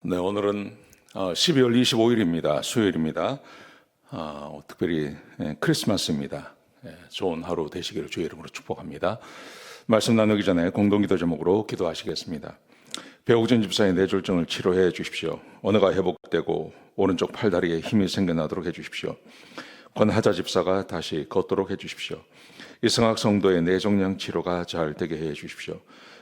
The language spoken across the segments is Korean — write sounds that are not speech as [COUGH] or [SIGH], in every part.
네, 오늘은 어, 12월 25일입니다. 수요일입니다. 어, 특별히 예, 크리스마스입니다. 예, 좋은 하루 되시기를 주의 이름으로 축복합니다. 말씀 나누기 전에 공동기도 제목으로 기도하시겠습니다. 배우진 집사의 뇌졸중을 치료해 주십시오. 언어가 회복되고 오른쪽 팔다리에 힘이 생겨나도록 해 주십시오. 권하자 집사가 다시 걷도록 해 주십시오. 이승학 성도의 뇌종양 치료가 잘 되게 해 주십시오.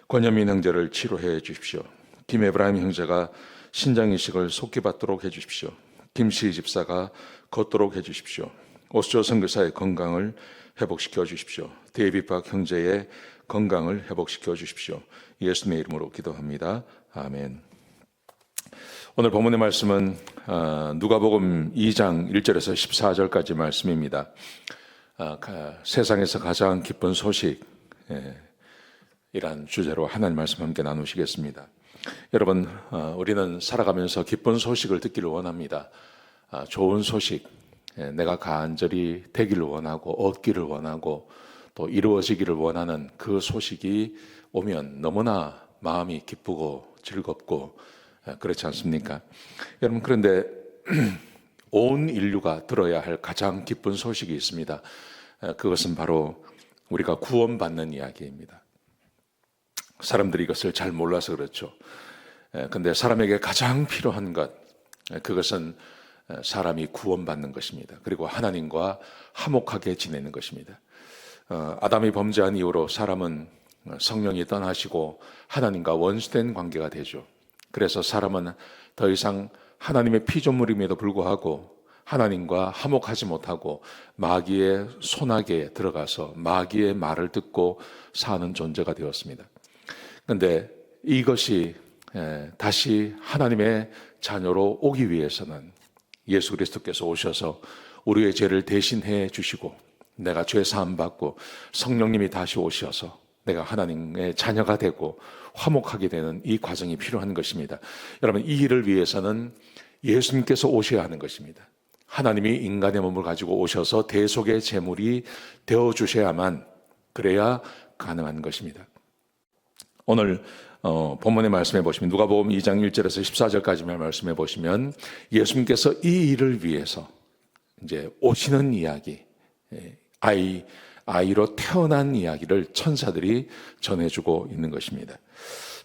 권현민 형제를 치료해 주십시오. 김에브라임 형제가 신장 이식을 속히 받도록 해 주십시오. 김씨 집사가 걷도록 해 주십시오. 오스조 선교사의 건강을 회복시켜 주십시오. 데이비박 형제의 건강을 회복시켜 주십시오. 예수님의 이름으로 기도합니다. 아멘. 오늘 본문의 말씀은 아, 누가복음 2장 1절에서 14절까지 말씀입니다. 아, 가- 세상에서 가장 기쁜 소식 예, 이란 주제로 하나님 말씀 함께 나누시겠습니다. 여러분, 어, 우리는 살아가면서 기쁜 소식을 듣기를 원합니다. 아, 좋은 소식, 예, 내가 간절히 되기를 원하고 얻기를 원하고 또 이루어지기를 원하는 그 소식이 오면 너무나 마음이 기쁘고 즐겁고 예, 그렇지 않습니까? 여러분 그런데 [CLEARS THROAT] 온 인류가 들어야 할 가장 기쁜 소식이 있습니다. 에, 그것은 바로 우리가 구원받는 이야기입니다. 사람들이 이것을 잘 몰라서 그렇죠. 에, 근데 사람에게 가장 필요한 것, 에, 그것은 에, 사람이 구원받는 것입니다. 그리고 하나님과 화목하게 지내는 것입니다. 어, 아담이 범죄한 이후로 사람은 어, 성령이 떠나시고 하나님과 원수된 관계가 되죠. 그래서 사람은 더 이상 하나님의 피조물임에도 불구하고 하나님과 화목하지 못하고 마귀의 손아귀에 들어가서 마귀의 말을 듣고 사는 존재가 되었습니다. 그런데 이것이 에, 다시 하나님의 자녀로 오기 위해서는 예수 그리스도께서 오셔서 우리의 죄를 대신해 주시고 내가 죄 사함 받고 성령님이 다시 오셔서 내가 하나님의 자녀가 되고 화목하게 되는 이 과정이 필요한 것입니다. 여러분 이 일을 위해서는 예수님께서 오셔야 하는 것입니다. 하나님이 인간의 몸을 가지고 오셔서 대속의 제물이 되어 주셔야만 그래야 가능한 것입니다. 오늘 어, 본문의 말씀해 보시면 누가복음 2장 1절에서 14절까지만 말씀해 보시면 예수님께서 이 일을 위해서 이제 오시는 이야기, 예, 아이 아이로 태어난 이야기를 천사들이 전해주고 있는 것입니다.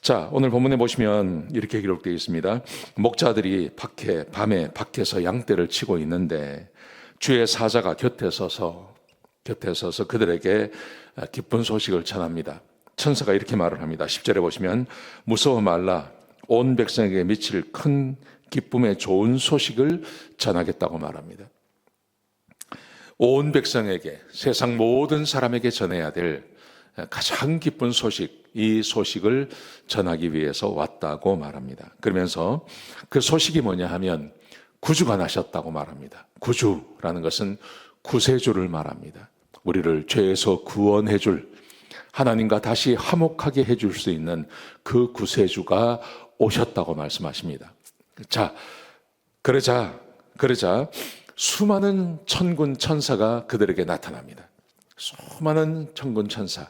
자, 오늘 본문에 보시면 이렇게 기록되어 있습니다. 목자들이 밖에 밤에 밖에서 양떼를 치고 있는데 주의 사자가 곁에 서서 곁에 서서 그들에게 기쁜 소식을 전합니다. 천사가 이렇게 말을 합니다. 10절에 보시면 무서워 말라 온 백성에게 미칠 큰 기쁨의 좋은 소식을 전하겠다고 말합니다. 온 백성에게 세상 모든 사람에게 전해야 될 가장 기쁜 소식, 이 소식을 전하기 위해서 왔다고 말합니다. 그러면서 그 소식이 뭐냐 하면 구주가 나셨다고 말합니다. 구주라는 것은 구세주를 말합니다. 우리를 죄에서 구원해 줄 하나님과 다시 화목하게 해줄 수 있는 그 구세주가 오셨다고 말씀하십니다. 자, 그러자, 그러자 수많은 천군 천사가 그들에게 나타납니다. 수많은 천군 천사,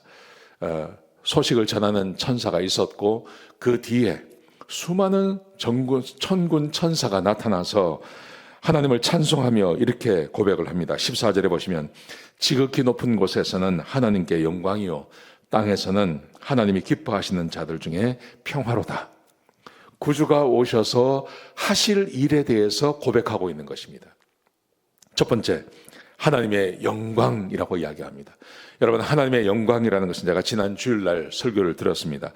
어, 소식을 전하는 천사가 있었고 그 뒤에 수많은 정군, 천군 천사가 나타나서 하나님을 찬송하며 이렇게 고백을 합니다. 14절에 보시면 지극히 높은 곳에서는 하나님께 영광이요 땅에서는 하나님이 기뻐하시는 자들 중에 평화로다. 구주가 오셔서 하실 일에 대해서 고백하고 있는 것입니다. 첫 번째, 하나님의 영광이라고 이야기합니다. 여러분, 하나님의 영광이라는 것은 제가 지난 주일날 설교를 들었습니다.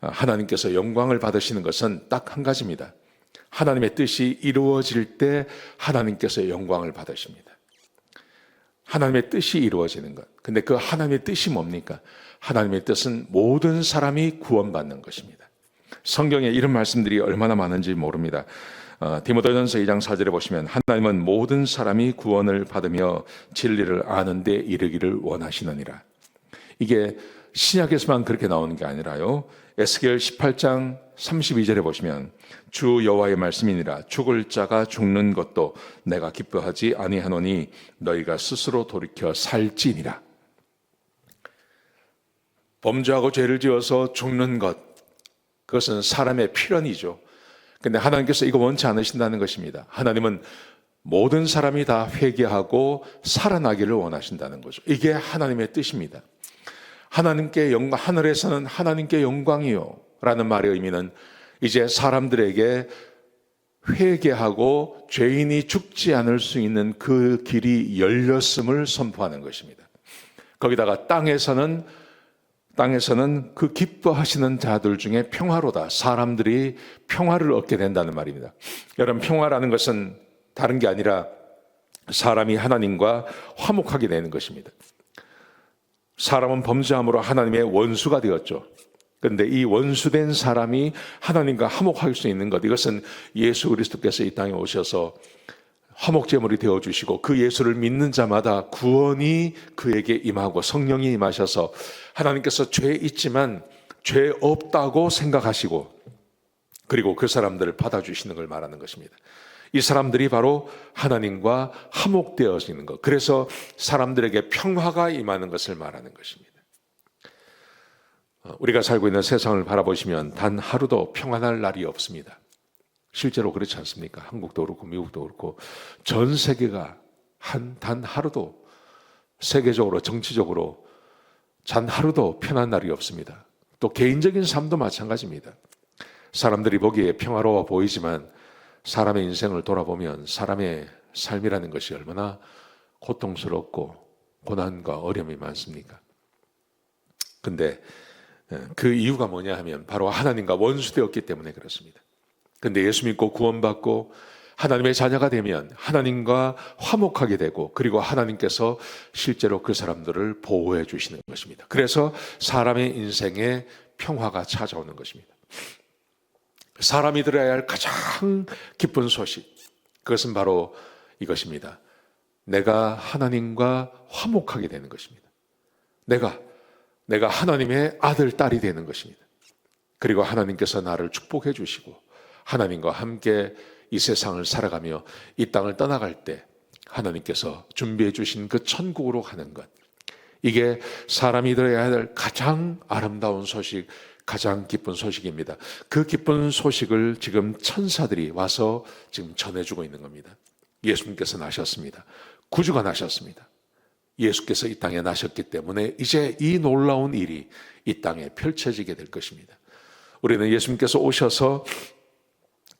아, 하나님께서 영광을 받으시는 것은 딱 한 가지입니다. 하나님의 뜻이 이루어질 때 하나님께서 영광을 받으십니다. 하나님의 뜻이 이루어지는 것. 근데 그 하나님의 뜻이 뭡니까? 하나님의 뜻은 모든 사람이 구원받는 것입니다. 성경에 이런 말씀들이 얼마나 많은지 모릅니다. 어, 디모데전서 2장 4절에 보시면 하나님은 모든 사람이 구원을 받으며 진리를 아는데 이르기를 원하시느니라. 이게 신약에서만 그렇게 나오는 게 아니라요. 에스겔 18장 32절에 보시면 주 여호와의 말씀이니라 죽을 자가 죽는 것도 내가 기뻐하지 아니하노니 너희가 스스로 돌이켜 살지니라. 범죄하고 죄를 지어서 죽는 것 그것은 사람의 필연이죠. 근데 하나님께서 이거 원치 않으신다는 것입니다. 하나님은 모든 사람이 다 회개하고 살아나기를 원하신다는 거죠. 이게 하나님의 뜻입니다. 하나님께 영광, 하늘에서는 하나님께 영광이요. 라는 말의 의미는 이제 사람들에게 회개하고 죄인이 죽지 않을 수 있는 그 길이 열렸음을 선포하는 것입니다. 거기다가 땅에서는 땅에서는 그 기뻐하시는 자들 중에 평화로다. 사람들이 평화를 얻게 된다는 말입니다. 여러분, 평화라는 것은 다른 게 아니라 사람이 하나님과 화목하게 되는 것입니다. 사람은 범죄함으로 하나님의 원수가 되었죠. 그런데 이 원수된 사람이 하나님과 화목할 수 있는 것, 이것은 예수 그리스도께서 이 땅에 오셔서 화목제물이 되어 주시고 그 예수를 믿는 자마다 구원이 그에게 임하고 성령이 임하셔서 하나님께서 죄 있지만 죄 없다고 생각하시고 그리고 그 사람들을 받아 주시는 걸 말하는 것입니다. 이 사람들이 바로 하나님과 화목되어지는 것. 그래서 사람들에게 평화가 임하는 것을 말하는 것입니다. 어, 우리가 살고 있는 세상을 바라보시면 단 하루도 평안할 날이 없습니다. 실제로 그렇지 않습니까? 한국도 그렇고 미국도 그렇고 전 세계가 한 단 하루도 세계적으로 정치적으로 단 하루도 편한 날이 없습니다. 또 개인적인 삶도 마찬가지입니다. 사람들이 보기에 평화로워 보이지만 사람의 인생을 돌아보면 사람의 삶이라는 것이 얼마나 고통스럽고 고난과 어려움이 많습니까? 근데 그 이유가 뭐냐 하면 바로 하나님과 원수되었기 때문에 그렇습니다. 근데 예수 믿고 구원받고 하나님의 자녀가 되면 하나님과 화목하게 되고 그리고 하나님께서 실제로 그 사람들을 보호해 주시는 것입니다. 그래서 사람의 인생에 평화가 찾아오는 것입니다. 사람이 들어야 할 가장 기쁜 소식. 그것은 바로 이것입니다. 내가 하나님과 화목하게 되는 것입니다. 내가, 내가 하나님의 아들, 딸이 되는 것입니다. 그리고 하나님께서 나를 축복해 주시고 하나님과 함께 이 세상을 살아가며 이 땅을 떠나갈 때 하나님께서 준비해 주신 그 천국으로 가는 것. 이게 사람이 들어야 할 가장 아름다운 소식, 가장 기쁜 소식입니다. 그 기쁜 소식을 지금 천사들이 와서 지금 전해주고 있는 겁니다. 예수님께서 나셨습니다. 구주가 나셨습니다. 예수께서 이 땅에 나셨기 때문에 이제 이 놀라운 일이 이 땅에 펼쳐지게 될 것입니다. 우리는 예수님께서 오셔서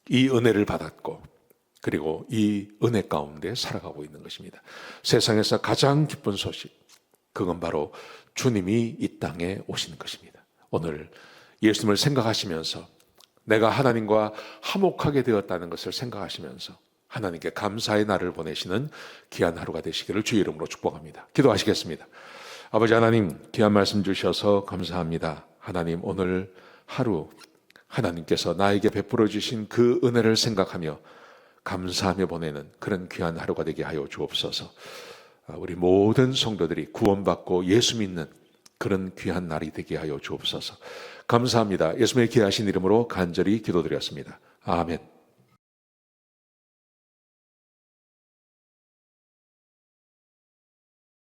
이 은혜를 받았고 그리고 이 은혜 가운데 살아가고 있는 것입니다. 세상에서 가장 기쁜 소식 그건 바로 주님이 이 땅에 오시는 것입니다. 오늘 예수님을 생각하시면서 내가 하나님과 화목하게 되었다는 것을 생각하시면서 하나님께 감사의 날을 보내시는 귀한 하루가 되시기를 주의 이름으로 축복합니다. 기도하시겠습니다. 아버지 하나님 귀한 말씀 주셔서 감사합니다. 하나님 오늘 하루 하나님께서 나에게 베풀어 주신 그 은혜를 생각하며 감사하며 보내는 그런 귀한 하루가 되게 하여 주옵소서. 우리 모든 성도들이 구원받고 예수 믿는 그런 귀한 날이 되게 하여 주옵소서. 감사합니다. 예수님의 귀하신 이름으로 간절히 기도드렸습니다. 아멘.